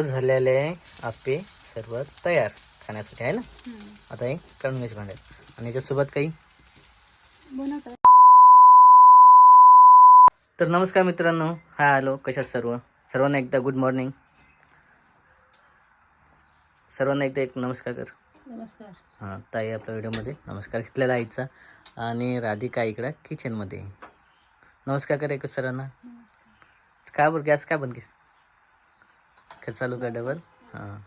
झालेले आपे सर्व तयार खाण्यासाठी आहे ना? आता हे काढून घ्यायचे भांड्यात आणि याच्यासोबत काही? तर नमस्कार मित्रांनो हाय हॅलो कशात सर्व? सर्वांना एकदा गुड मॉर्निंग सर्वांना एकदा एक नमस्कार कर. नमस्कार. हां ताई आपल्या व्हिडिओमध्ये नमस्कार घेतलेला आईचा. आणि राधिका इकडं किचनमध्ये नमस्कार कर एक सर्वांना काय बरं गॅस काय बंद कर चालू का डबल हां.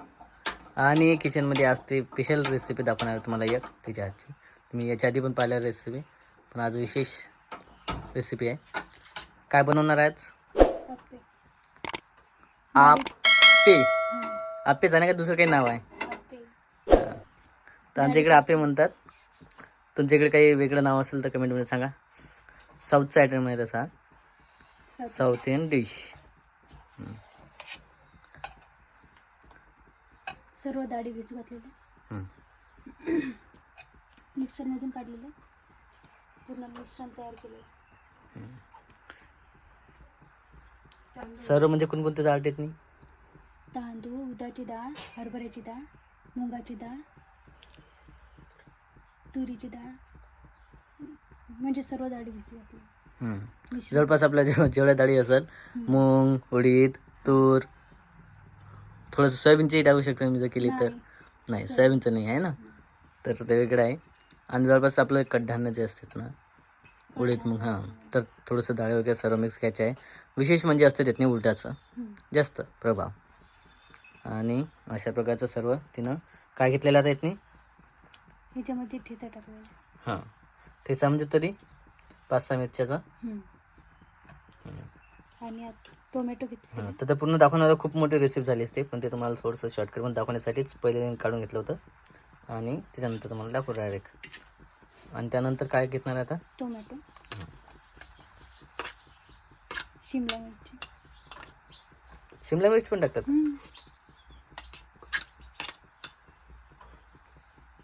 आणि किचनमध्ये आज ते स्पेशल रेसिपी दाखवणार आहे तुम्हाला एक तिच्या हातची. तुम्ही याच्या आधी पण पाहिल्या रेसिपी पण आज विशेष रेसिपी आहे. काय बनवणार आहे आज? पप्पे आप्पे आप्पे जाणे का? दुसरं काही नाव आहे? तर आमच्या इकडे आपे म्हणतात. तुमच्या इकडे काही वेगळं नाव असेल तर कमेंटमध्ये सांगा. साऊथचा आयटम आहे तसा. साऊथ इंडियन डिश सर्व डाळी भिजू घातलेले. मिक्सरमधून काढलेले. पूर्ण मिश्रण तयार केले सर्व म्हणजे कोणकोणते डाळ येत नाही? तांदूळ उडदाची डाळ हरभऱ्याची डाळ मुगाची डाळ तुरीची डाळ म्हणजे सर्व डाळी भिजू घातली हम्म. मिश्रण. जवळपास आपल्या जेव जेवढ्या डाळी असेल मूग उडीद तूर थोडंसं सोयाबीनची टाकू शकतो मी जर केली तर. नाही. सोयाबीनचं नाही आहे ना? तर ते वेगळं आहे. आणि जवळपास आपलं कडधान्य जे असतात ना उडीद मग हां. तर थोडंसं डाळ वगैरे सर्व मिक्स घ्यायचं आहे. विशेष म्हणजे असतं त्यात नाही उलटाचं. जास्त प्रभाव. आणि अशा प्रकारचं सर्व तिनं काय घेतलेलं आता येत नाही ह्याच्यामध्ये ठेचा टाकलेला. हां. त्याचा म्हणजे तरी पाच सहा मिरच्याचा. आणि आत टोमॅटो घेतले तर ते पूर्ण दाखवणारं खूप मोठी रेसिपी झाली असते. पण ते तुम्हाला थोडंसं शॉर्टकट पण दाखवण्यासाठीच पहिले काढून घेतलं होतं. आणि त्याच्यानंतर तुम्हाला दाखवू डायरेक्ट आणि त्यानंतर काय घेतणार आता? टोमॅटो शिमला मिरची. शिमला मिरची पण टाकतात?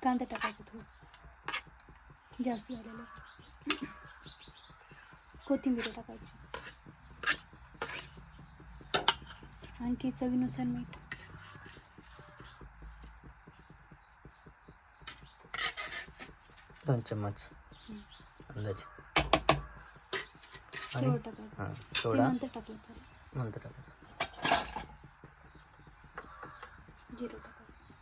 कांदा टाकायचा थोडंसं. जास्त झालेलं. कोथिंबीर टाकायची. आणखी चवीनुसार मीठ. दोन चम्मच. अंदाजे. आणि? टाकायचं हां सोडा. नंतर टाकलं चालेल नंतर टाकायचं. जिरं टाकायचं.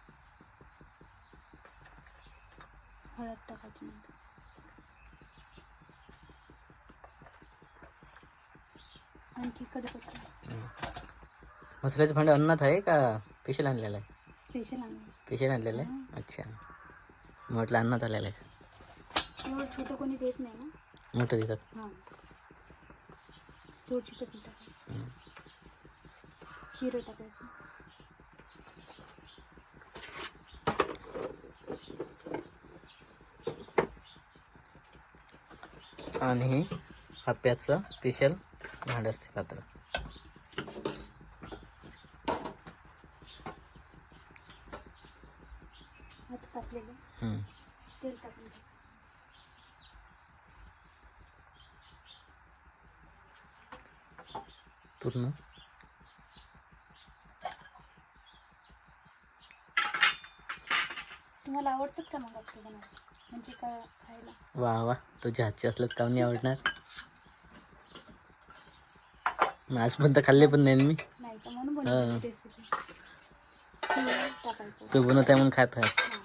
हळद टाकायची नंतर. आणखी कडपत्ता मसाल्याचं भांडं अन्नात आहे का स्पेशल आणलेलं आहे? स्पेशल आणलं. स्पेशल आणलेलं आहे? अच्छा. म्हटलं अन्नात आलेलं आहे. एवढं छोटं कोणी देत नाही ना? मोठं देतात. हां. टाकायची. जिरं टाकायचं. आणि हे आप्याचं स्पेशल भांडं असते पात्र आता टाकलेलं. तेल टाकून. पूर्ण? तुम्हाला आवडतात का मग आपले बनवायला म्हणजे का खायला? वा वा. तुझ्या हातचे असलं का नाही आवडणार? आजपर्यंत खाल्ले पण नाही मी. नाही तर म्हणून रेसिपी तू बनवत आहे म्हणून खात आहे हां.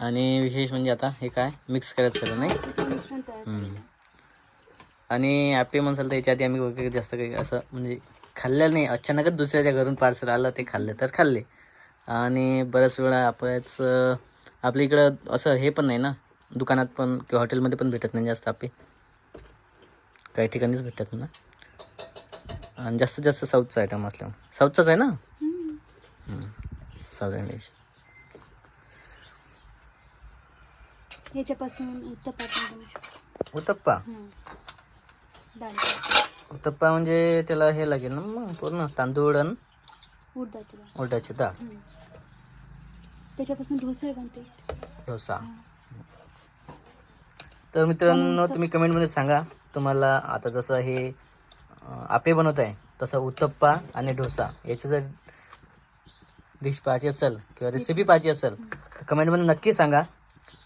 आणि विशेष म्हणजे आता हे काय? मिक्स करायचं सगळं नाही. आणि आपे म्हणसाल तर याच्या आधी आम्ही वगैरे जास्त काही असं म्हणजे खाल्लेलं नाही. अचानकच दुसऱ्याच्या घरून पार्सल आलं ते खाल्ले तर खाल्ले. आणि बऱ्याच वेळा आपल्याच आपल्या इकडं असं हे पण नाही ना? दुकानात पण किंवा हॉटेलमध्ये पण भेटत नाही जास्त आपे. काही ठिकाणीच भेटतात ना? आणि जास्तीत जास्त साऊथचा आयटम असल्यामुळे. साऊथचाच आहे ना. साऊथ इंडिश ह्याच्यापासून उत्तप्पा पण बनवू शकतो. उत्तप्पा? हम्म. डाळ उत्तप्पा म्हणजे त्याला हे लागेल ना मग पूर्ण तांदूळ आणि उडदाची डाळ उडदाची डाळ हम्म. त्याच्यापासून डोसे बनते. डोसा. तर मित्रांनो तुम्ही कमेंटमध्ये सांगा तुम्हाला आता जसं हे अं, आपे बनवत आहे तसं उत्तप्पा आणि डोसा याची जर डिश पाहिजे असेल किंवा रेसिपी पाहिजे असेल तर कमेंटमध्ये नक्की सांगा.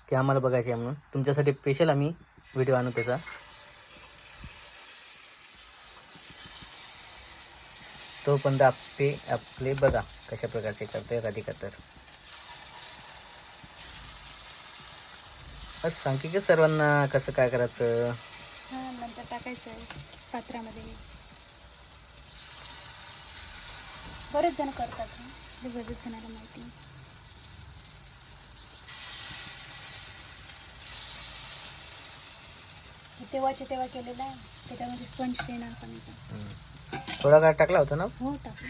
की आम्हाला बघायची आहे म्हणून. तुमच्यासाठी स्पेशल आम्ही व्हिडिओ आणू त्याचा. तोपर्यंत आपले आपले बघा कशा प्रकारचे करते राधिका तर. बस सांगते की सर्वांना कसं काय करायचं? नंतर टाकायचं पात्रामध्ये. बरेच जण करतात बरेच जणाला माहिती आहे. हे तेव्हाच्या तेव्हा केलेलं आहे. त्याच्यामध्ये स्पंज देणार हम्म. थोडा काय टाकला होता ना? हो टाकू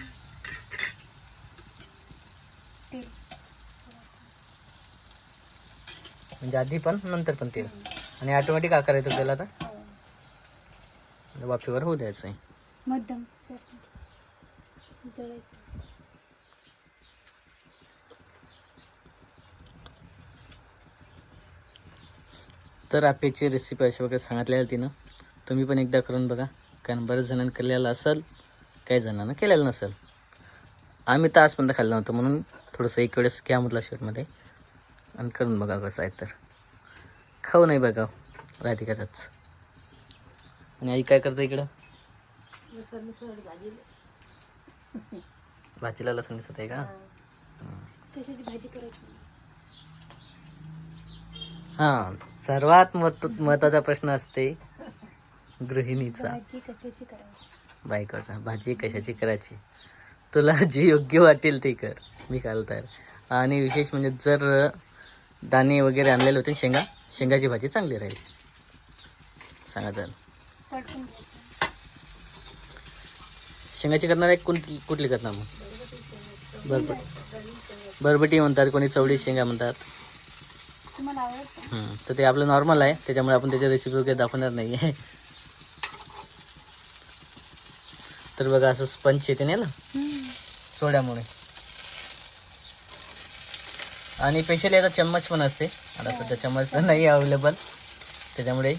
तेल. म्हणजे आधी पण नंतर पण तेल. आणि ऑटोमॅटिक आकार येतो त्याला आता हो वाफेवर होऊ द्यायचं आहे. मध्यम. जळायचं तर आपेची रेसिपी अशा वगैरे सांगितली आहे तिनं. तुम्ही पण एकदा करून बघा. कारण बऱ्याच जणांनी केलेलं असेल काही जणांना केलेलं नसेल. आम्ही तर आजपर्यंत खाल्लं नव्हतं म्हणून थोडंसं एक वेळेस घ्या म्हटलं शेवटमध्ये. आणि करून बघा कसं आहे तर. खाऊ नाही बघा राधिकाचाच. आणि आई काय करतं इकडं? भाजीला लसूण दिसत आहे का? कशाची भाजी करायची? हां. सर्वात महत्त्व महत्त्वाचा प्रश्न असते गृहिणीचा. भाजी कशाची करायची? बायकोचा. भाजी कशाची करायची? तुला जे योग्य वाटेल ते कर. मी काल तर आणि विशेष म्हणजे जर दाणे वगैरे आणलेले होते शेंगा शेंगाची भाजी चांगली राहील. सांगा घ्यायचं शेंगाची करणार आहे कोणती कुठली करणार मग? बरबट बरबटी म्हणतात कोणी चवळी शेंगा म्हणतात. तर ते आपलं नॉर्मल आहे त्याच्यामुळे आपण त्याच्या रेसिपी वगैरे दाखवणार नाही आहे तर बघा असं स्पंच येते नाही ना? सोड्यामुळे. आणि स्पेशली याचा चम्मच पण असते. आता सध्या चम्मच तर नाही अवेलेबल त्याच्यामुळे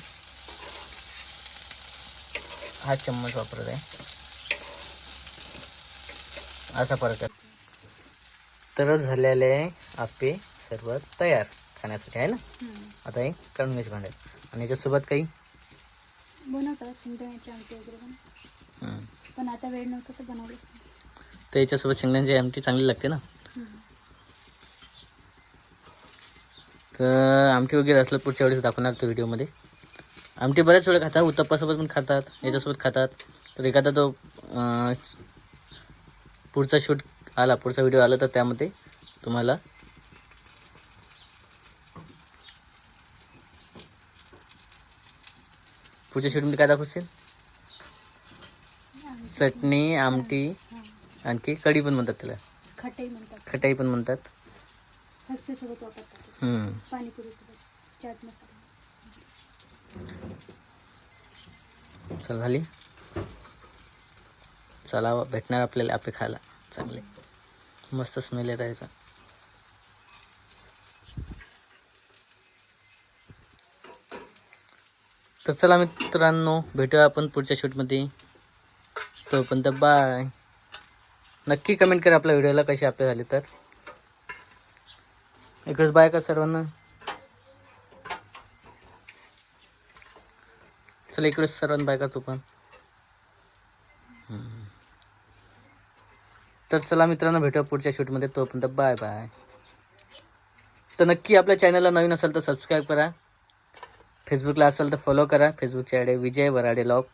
हा चम्मच वापरत आहे. असा फरक आहे. तर झालेले आहे आपे सर्व तयार. खाण्यासाठी आहे ना? आता हे काढून घ्यायचे भांड्यात आणि याच्यासोबत काही? बनवतात शेंगदाण्याची आमटी वगैरे पण. हम्म. पण आता वेळ नव्हता तर याच्यासोबत शेंगदाण्याची आमटी चांगली लागते ना. तर आमटी वगैरे असलं पुढच्या वेळेस दाखवणार तो व्हिडिओमध्ये. आमटी बऱ्याच वेळा खातात उत्तप्पासोबत पण खातात याच्यासोबत खातात. तर एखादा तो अं, पुढचा शूट आला पुढचा व्हिडिओ आला तर त्यामध्ये तुम्हाला पुढच्या शूटमध्ये काय दाखवशील. चटणी आमटी. आणखी कढी पण म्हणतात त्याला. खटाई म्हणतात. खटाई पण म्हणतात. हस्तीसोबत वापरतात. हम्म. पाणीपुरीसोबत चाट मसाला. चल झाली? चला भेटणार आपल्याला आपे खायला. चांगले. मस्त स्मेल येत आहे याचा. तर चला मित्रांनो भेटूया आपण पुढच्या शूटमध्ये. तोपर्यंत बाय नक्की कमेंट करा आपल्या व्हिडिओला कसे आपले झाले तर. इकडेच बाय का सर्वांना? चला इकडेच सर्वांना बाय का तू पण. तर चला मित्रांनो भेटूया पुढच्या शूटमध्ये. तोपर्यंत बाय बाय तर नक्की आपल्या चॅनलला नवीन असेल तर सबस्क्राईब करा. फेसबुकला असेल तर फॉलो करा. फेसबुकच्या आयडी विजय वराडे लॉक.